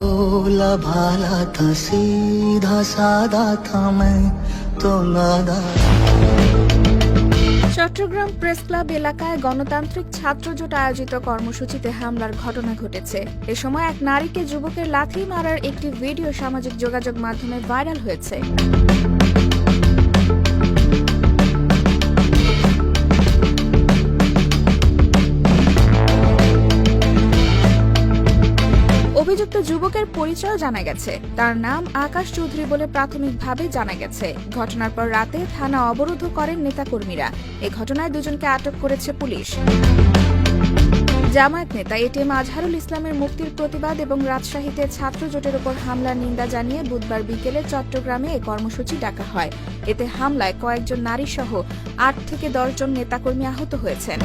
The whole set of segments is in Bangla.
भोला भाला था सीधा सादा था मैं तो नादा চট্টগ্রাম প্রেস ক্লাব এলাকায় গণতান্ত্রিক ছাত্র জোট আয়োজিত কর্মসূচিতে হামলার ঘটনা ঘটেছে এ সময় এক নারীকে যুবকের লাথি মারার একটি ভিডিও সামাজিক যোগাযোগ মাধ্যমে ভাইরাল হয়েছে অভিযুক্ত যুবকের পরিচয় জানা গেছে। তার নাম আকাশ চৌধুরী বলে প্রাথমিকভাবে জানা গেছে। ঘটনার পর রাতে থানা অবরোধ করেন নেতাকর্মীরা। এ ঘটনায় দুজনকে আটক করেছে পুলিশ। জামায়াত নেতা এটিএম আজহারুল ইসলামের মুক্তির প্রতিবাদ এবং রাজশাহীতে ছাত্র জোটের ওপর হামলার নিন্দা জানিয়ে বুধবার বিকেলে চট্টগ্রামে এ কর্মসূচি ডাকা হয়। এতে হামলায় কয়েকজন নারী সহ আট থেকে দশজন নেতাকর্মী আহত হয়েছেন।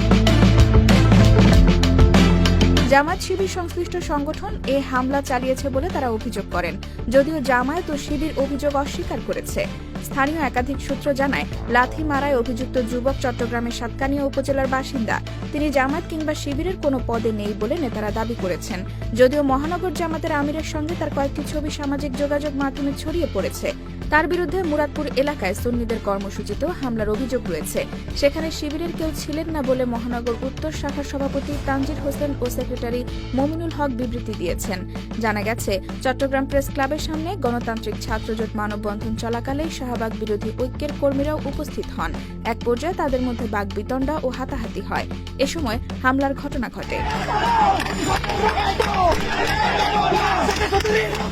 জামায়াত শিবির সংশ্লিষ্ট সংগঠন এ হামলা চালিয়েছে বলে তারা অভিযোগ করেন। যদিও জামায়াত ও শিবির অভিযোগ অস্বীকার করেছে। স্থানীয় একাধিক সূত্র জানায়, লাথি মারায় অভিযুক্ত যুবক চট্টগ্রামের সাতকানিয়া উপজেলার বাসিন্দা। তিনি জামাত কিংবা শিবিরের কোনো পদে নেই বলে নেতারা দাবি করেছেন। যদিও মহানগর জামাতের আমিরের সঙ্গে তার কয়েকটি ছবি সামাজিক যোগাযোগ মাধ্যমে ছড়িয়ে পড়েছে। তার বিরুদ্ধে মুরাদপুর এলাকায় সুন্নিদের কর্মসূচিতেও হামলার অভিযোগ রয়েছে। সেখানে শিবিরের কেউ ছিলেন না বলে মহানগর উত্তর শাখার সভাপতি তানজির হোসেন ও সেক্রেটারি মমিনুল হক বিবৃতি দিয়েছেন। জানা গেছে, চট্টগ্রাম প্রেস ক্লাবের সামনে গণতান্ত্রিক ছাত্রজোট মানববন্ধন চলাকালে শাহবাগ বিরোধী ঐক্যের কর্মীরাও উপস্থিত হন। এক পর্যায়ে তাদের মধ্যে বাগবিতণ্ডা ও হাতাহাতি হয়। এ সময় হামলার ঘটনা ঘটে।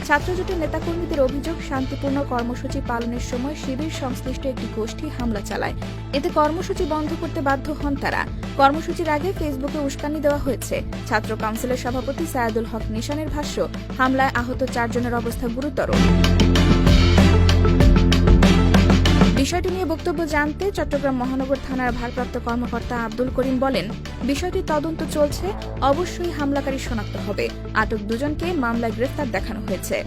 ছাত্রজোটের নেতাকর্মীদের অভিযোগ, শান্তিপূর্ণ কর্মসূচি পালনের সময় শিবির সংশ্লিষ্ট একটি গোষ্ঠী হামলা চালায়। এতে কর্মসূচি বন্ধ করতে বাধ্য হন তারা। কর্মসূচির আগে ফেসবুকে উস্কানি দেওয়া হয়েছে। ছাত্র কাউন্সিলের সভাপতি সায়াদুল হক নিশানের ভাষ্য, হামলায় আহত চারজনের অবস্থা গুরুতর। বিষয়টি নিয়ে বক্তব্য জানতে চট্টগ্রাম মহানগর থানার ভারপ্রাপ্ত কর্মকর্তা আব্দুল করিম বলেন বিষয়টি তদন্ত চলছে, অবশ্যই হামলাকারী শনাক্ত হবে। আটক দুজনকে মামলায় গ্রেফতার দেখানো হয়েছে।